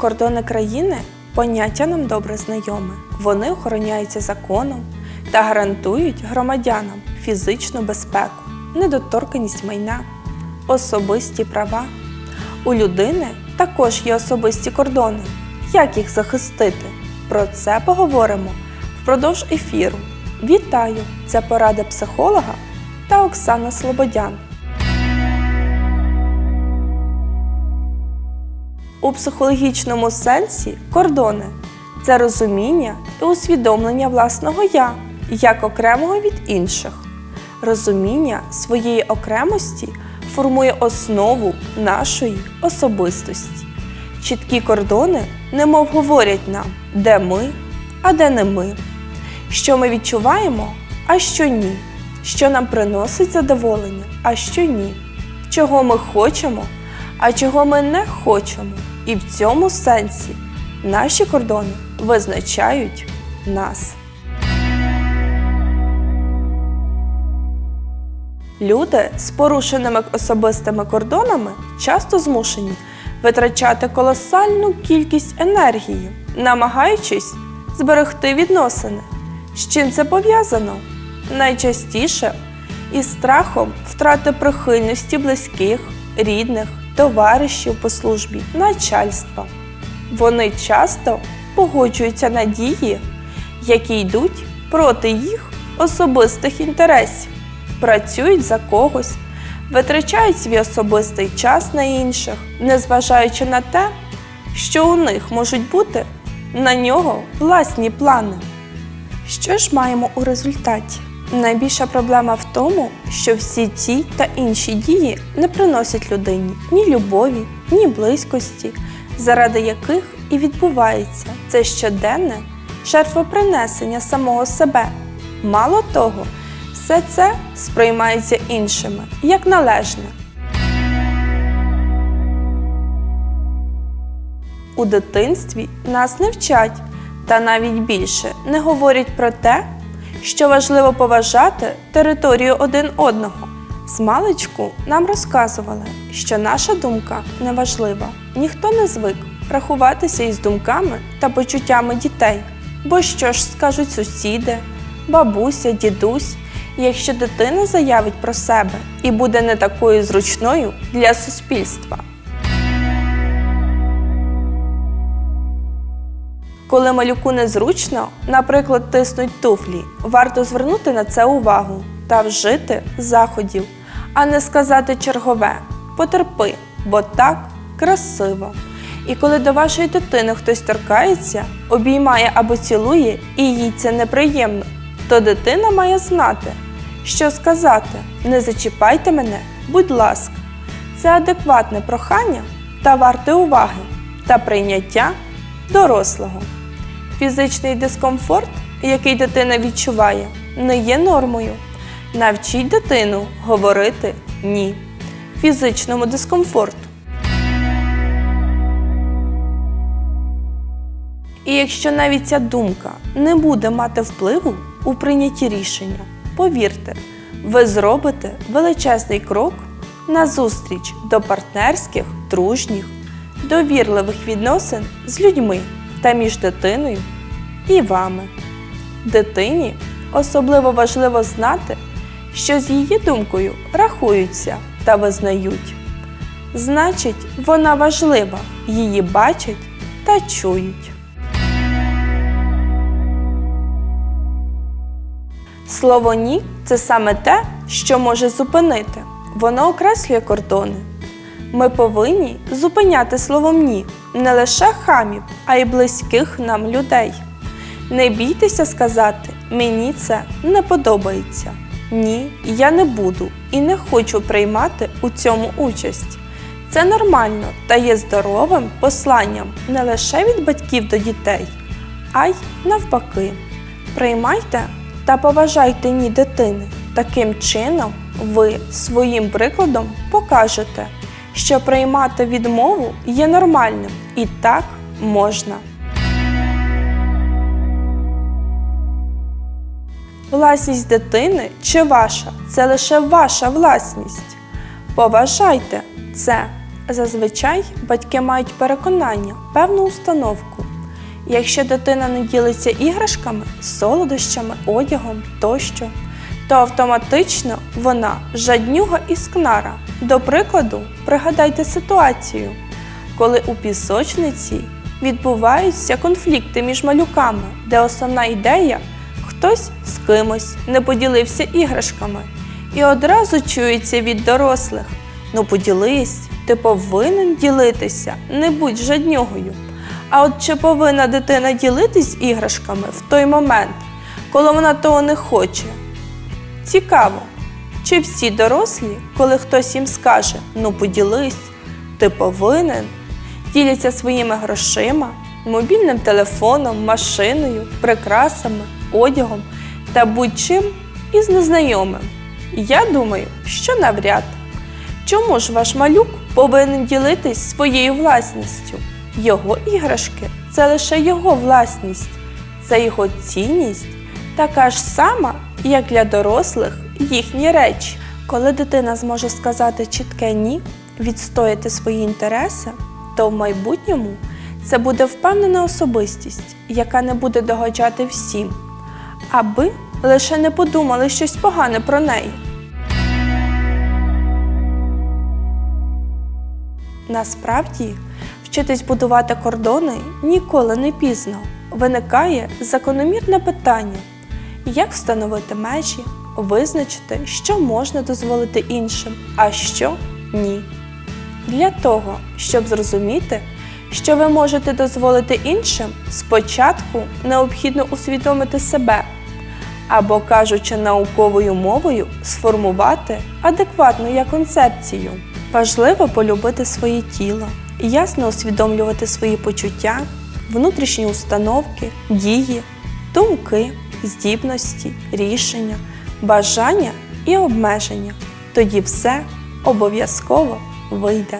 Кордони країни поняття нам добре знайоме. Вони охороняються законом та гарантують громадянам фізичну безпеку, недоторканість майна, особисті права. У людини також є особисті кордони. Як їх захистити? Про це поговоримо впродовж ефіру. Вітаю! Це порада психолога та Оксана Слободян. У психологічному сенсі кордони це розуміння і усвідомлення власного я як окремого від інших. Розуміння своєї окремості формує основу нашої особистості. Чіткі кордони немов говорять нам, де ми, а де не ми, що ми відчуваємо, а що ні, що нам приносить задоволення, а що ні, чого ми хочемо, а чого ми не хочемо. І в цьому сенсі наші кордони визначають нас. Люди з порушеними особистими кордонами часто змушені витрачати колосальну кількість енергії, намагаючись зберегти відносини. З чим це пов'язано? Найчастіше із страхом втрати прихильності близьких, рідних, товаришів по службі, начальства. Вони часто погоджуються на дії, які йдуть проти їх особистих інтересів, працюють за когось, витрачають свій особистий час на інших, незважаючи на те, що у них можуть бути на нього власні плани. Що ж маємо у результаті? Найбільша проблема в тому, що всі ці та інші дії не приносять людині ні любові, ні близькості, заради яких і відбувається це щоденне жертвопринесення самого себе. Мало того, все це сприймається іншими як належне. У дитинстві нас не вчать, та навіть більше не говорять про те, що важливо поважати територію один одного. З маличку нам розказували, що наша думка не важлива. Ніхто не звик рахуватися із думками та почуттями дітей. Бо що ж скажуть сусіди, бабуся, дідусь, якщо дитина заявить про себе і буде не такою зручною для суспільства. Коли малюку незручно, наприклад, тиснуть туфлі, варто звернути на це увагу та вжити заходів, а не сказати чергове потерпи, бо так красиво. І коли до вашої дитини хтось торкається, обіймає або цілує, і їй це неприємно, то дитина має знати, що сказати не зачіпайте мене, будь ласка. Це адекватне прохання та варте уваги та прийняття дорослого. Фізичний дискомфорт, який дитина відчуває, не є нормою. Навчіть дитину говорити ні фізичному дискомфорту. І якщо навіть ця думка не буде мати впливу у прийнятті рішення, повірте, ви зробите величезний крок назустріч до партнерських, дружніх, довірливих відносин з людьми та між дитиною і вами. Дитині особливо важливо знати, що з її думкою рахуються та визнають. Значить, вона важлива, її бачать та чують. Слово ні це саме те, що може зупинити. Воно окреслює кордони. Ми повинні зупиняти словом ні не лише хамів, а й близьких нам людей. Не бійтеся сказати мені це не подобається. Ні, я не буду і не хочу приймати у цьому участь. Це нормально та є здоровим посланням не лише від батьків до дітей, а й навпаки. Приймайте та поважайте ні дитини. Таким чином, ви своїм прикладом покажете, що приймати відмову є нормальним і так можна. Власність дитини чи ваша це лише ваша власність. Поважайте це, Зазвичай батьки мають переконання, певну установку. Якщо дитина не ділиться іграшками, солодощами, одягом тощо, то автоматично вона жаднюга і скнара. До прикладу, пригадайте ситуацію, коли у пісочниці відбуваються конфлікти між малюками, де основна ідея хтось з кимось не поділився іграшками, і одразу чується від дорослих: ну поділись, ти повинен ділитися, не будь жаднюгою. А от чи повинна дитина ділитись іграшками в той момент, коли вона того не хоче? Цікаво, чи всі дорослі, коли хтось їм скаже ну поділись, ти повинен, діляться своїми грошима, мобільним телефоном, машиною, прикрасами, одягом та будь-чим із незнайомим? Я думаю, що навряд. Чому ж ваш малюк повинен ділитись своєю власністю? Його іграшки це лише його власність, це його цінність, така ж сама, як для дорослих їхні речі. Коли дитина зможе сказати чітке ні, відстояти свої інтереси, то в майбутньому це буде впевнена особистість, яка не буде догоджати всім, аби лише не подумали щось погане про неї. Насправді, вчитись будувати кордони ніколи не пізно. Виникає закономірне питання: як встановити межі, визначити, що можна дозволити іншим, а що ні. Для того, щоб зрозуміти, що ви можете дозволити іншим, спочатку необхідно усвідомити себе або, кажучи науковою мовою, сформувати адекватну я концепцію. Важливо полюбити своє тіло, ясно усвідомлювати свої почуття, внутрішні установки, дії, думки, здібності, рішення, бажання і обмеження. Тоді все обов'язково вийде.